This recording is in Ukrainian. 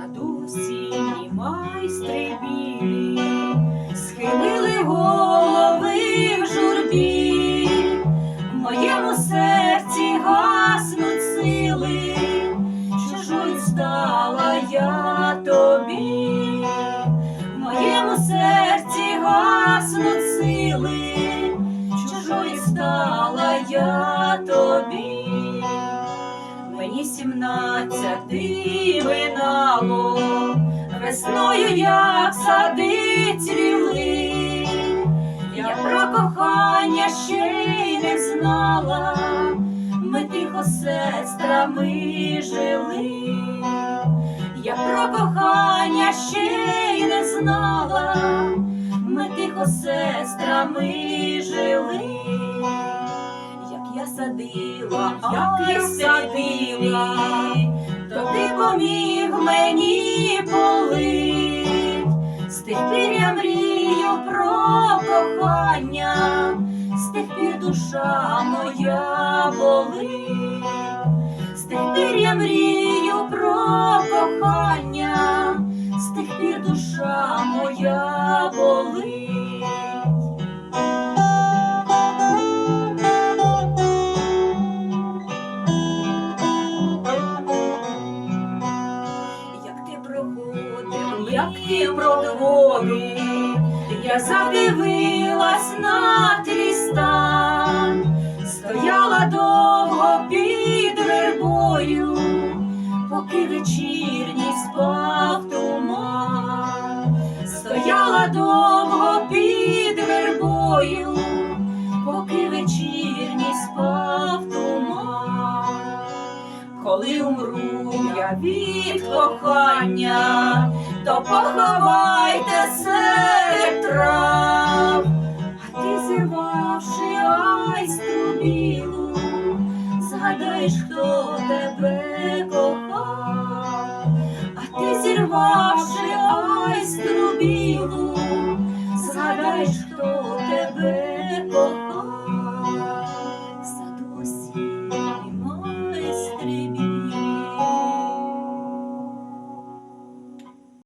саду сіні майстри білі, схилили голови в журбі, в моєму серці гаснуть сили, чужою стала я тобі, в моєму серці гаснуть сили, чужою стала я тобі. Мені сімнадцяти минало, весною як сади цвіли, я про кохання ще й не знала, ми тихо сестрами жили, я про кохання ще й не знала, ми тихо сестрами жили. Садила, як я садила, то ти поміг мені полить. З тих пір я мрію про кохання, з тих пір душа моя болить. З тих пір я мрію про кохання, з тих пір душа моя болить. Як ти проходив, я задивилась на твій стан, стояла довго під вербою, поки вечірній спав туман, стояла довго під вербою, поки вечірній спав туман. Коли умру я від кохання, то поховайте серед трав, а ти зірвавши айстру білу, згадаєш, хто тебе кохав, а ти зірвавши айстру білу, згадаєш, хто